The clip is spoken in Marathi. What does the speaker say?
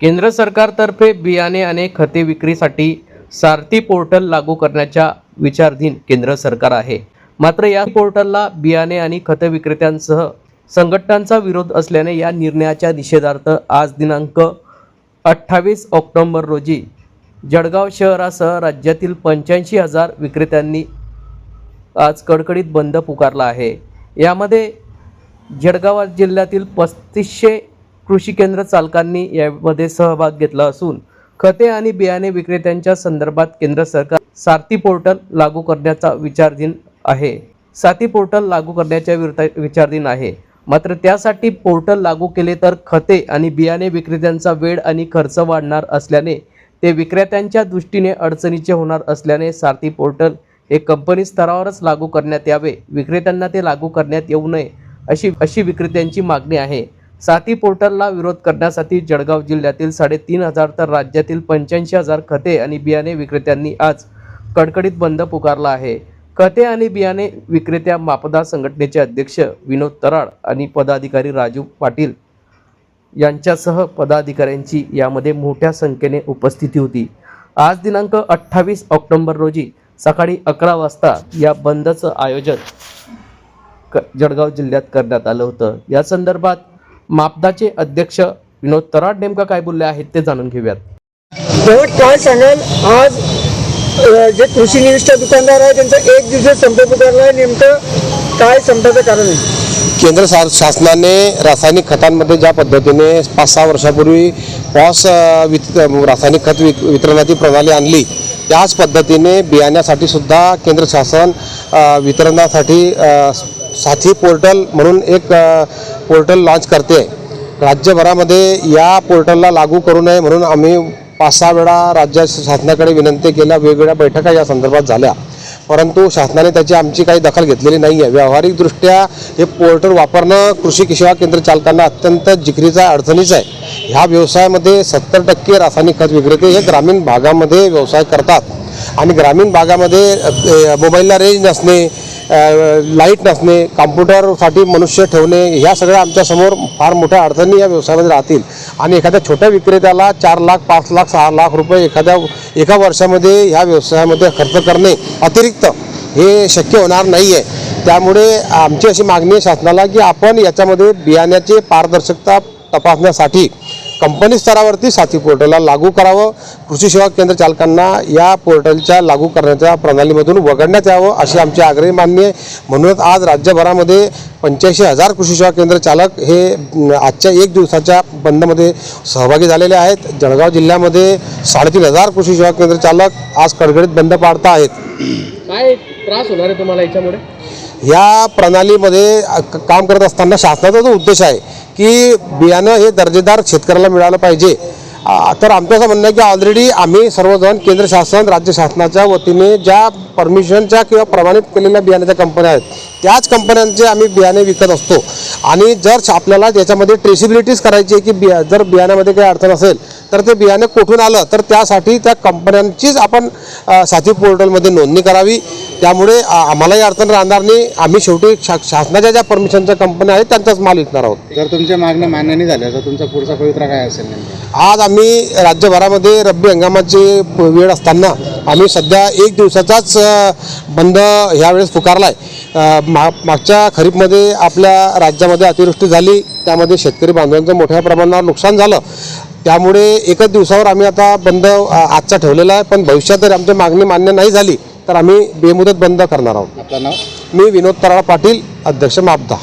केंद्र सरकारतर्फे बियाणे आणि खते विक्रीसाठी सारथी पोर्टल लागू करण्याच्या विचारधीन केंद्र सरकार आहे. मात्र या पोर्टलला बियाणे आणि खत विक्रेत्यांसह संघटनांचा विरोध असल्याने या निर्णयाच्या निषेधार्थ आज दिनांक अठ्ठावीस ऑक्टोंबर रोजी जळगाव शहरासह राज्यातील पंच्याऐंशी हजार विक्रेत्यांनी आज कडकडीत बंद पुकारला आहे. यामध्ये जळगाव जिल्ह्यातील पस्तीसशे कृषी केंद्र चालकांनी यामध्ये सहभाग घेतला असून खते आणि बियाणे विक्रेत्यांच्या संदर्भात केंद्र सरकार सारथी पोर्टल लागू करण्याचा विचारधीन आहे. साथी पोर्टल लागू करण्याच्या विरुद्ध विचारधीन आहे. मात्र त्यासाठी पोर्टल लागू केले तर खते आणि बियाणे विक्रेत्यांचा वेळ आणि खर्च वाढणार असल्याने ते विक्रेत्यांच्या दृष्टीने अडचणीचे होणार असल्याने सारथी पोर्टल हे कंपनी स्तरावरच लागू करण्यात यावे विक्रेत्यांना ते लागू करण्यात येऊ नये अशी अशी विक्रेत्यांची मागणी आहे. साथी पोर्टलला विरोध करण्यासाठी जळगाव जिल्ह्यातील साडेतीन हजार तर राज्यातील पंच्याऐंशी हजार खते आणि बियाणे विक्रेत्यांनी आज कडकडीत बंद पुकारला आहे. खते आणि बियाणे विक्रेत्या मापदा संघटनेचे अध्यक्ष विनोद तराड आणि पदाधिकारी राजू पाटील यांच्यासह पदाधिकाऱ्यांची यामध्ये मोठ्या संख्येने उपस्थिती होती. आज दिनांक अठ्ठावीस ऑक्टोंबर रोजी सकाळी अकरा वाजता या बंदचं आयोजन क जळगाव जिल्ह्यात करण्यात आलं होतं. या संदर्भात मापदाचे अध्यक्ष विनोद तराड नेमका काय बोलले आहेत ते जाणून घेऊयात. शेवट काय सांगाल आज जे कृषी निविष्ठा दुकानदार आहे त्यांचा एक दिवस संप पुकारला आहे नेमकं काय संपाचं कारण आहे? केंद्र शा शासनाने रासायनिक खतांमध्ये ज्या पद्धतीने पाच सहा वर्षापूर्वी पॉस वित रासायनिक खत वित वितरणाची प्रणाली आणली त्याच पद्धतीने बियाण्यासाठी सुद्धा केंद्र शासन वितरणासाठी साथी पोर्टल म्हणून एक पोर्टल लॉन्च करते. राज्यभरामध्ये या पोर्टलला लागू करू नये म्हणून आम्ही पाच सहा वेळा राज्य शासनाकडे विनंती केल्या वेगवेगळ्या बैठका या संदर्भात झाल्या. परंतु शासनाने त्याची आमची काही दखल घेतलेली नाही आहे व्यावहारिकदृष्ट्या हे पोर्टल वापरणं कृषी सेवा केंद्र चालकांना अत्यंत जिकरीचा आहे, आहे. ह्या व्यवसायामध्ये सत्तर टक्के रासायनिक खत विक्रेते हे ग्रामीण भागामध्ये व्यवसाय करतात. आणि ग्रामीण भागामध्ये मोबाईलला रेंज नसणे लाइट नसणे कॉम्प्युटरसाठी मनुष्य ठेवणे ह्या सगळ्या आमच्यासमोर फार मोठ्या अडचणी या व्यवसायामध्ये राहतील. आणि एखाद्या छोट्या विक्रेत्याला चार लाख पाच लाख सहा लाख रुपये एखाद्या एका वर्षामध्ये ह्या व्यवसायामध्ये खर्च करणे अतिरिक्त हे शक्य होणार नाही आहे त्यामुळे आमची अशी मागणी आहे शासनाला की आपण याच्यामध्ये बियाण्याची पारदर्शकता तपासण्यासाठी कंपनी स्तरावरती साथी पोर्टलला लागू करावं. कृषी सेवा केंद्र चालकांना या पोर्टलच्या लागू करण्याच्या प्रणालीमधून वगळण्यात यावं अशी आमची आग्रही मान्य आहे. म्हणूनच आज राज्यभरामध्ये पंच्याऐंशी हजार कृषी सेवा केंद्र चालक हे आजच्या एक दिवसाच्या बंदमध्ये सहभागी झालेले आहेत. जळगाव जिल्ह्यामध्ये साडेतीन हजार कृषी सेवा केंद्र चालक आज कडकडीत बंद पाडता आहेत काय त्रास होणार आहे तुम्हाला याच्यामुळे? या प्रणालीमध्ये काम करत असताना शासनाचा जो उद्देश आहे की बियाणं हे दर्जेदार शेतकऱ्याला मिळालं पाहिजे. तर आमचं असं म्हणणं आहे की ऑलरेडी आम्ही सर्वजण केंद्र शासन राज्य शासनाच्या वतीने ज्या परमिशनच्या किंवा प्रमाणित केलेल्या बियाण्याच्या कंपन्या आहेत त्याच कंपन्यांचे आम्ही बियाणे विकत असतो. आणि जर आपल्याला त्याच्यामध्ये ट्रेसिबिलिटीज करायची आहे की बिया जर बियाण्यामध्ये काही अडचण असेल तर ते बियाणं कुठून आलं? तर त्यासाठी त्या कंपन्यांचीच आपण साथी पोर्टलमध्ये नोंदणी करावी. त्यामुळे आम्हालाही अडचण राहणार नाही. आम्ही शेवटी शा शासनाच्या ज्या परमिशनच्या कंपन्या आहेत त्यांचाच माल विकणार आहोत. जर तुमच्या मागण्या मान्य नाही झाल्या तर तुमचा पुढचा पवित्रा काय असेल आज आम्ही राज्यभरामध्ये रब्बी हंगामाची वेळ असताना आम्ही सध्या एक दिवसाचाच बंद ह्यावेळेस पुकारला आहे मा मागच्या खरीपमध्ये आपल्या राज्यामध्ये अतिवृष्टी झाली. त्यामध्ये शेतकरी बांधवांचं मोठ्या प्रमाणावर नुकसान झालं. त्यामुळे एकच दिवसावर आम्ही आता बंद आजचा ठेवलेला आहे. पण भविष्यात जर आमची मागणी मान्य नाही झाली तर आम्ही बेमुदत बंद करणार आहोत. आपलं नाव? मी विनोद तराळ पाटील अध्यक्ष मापदा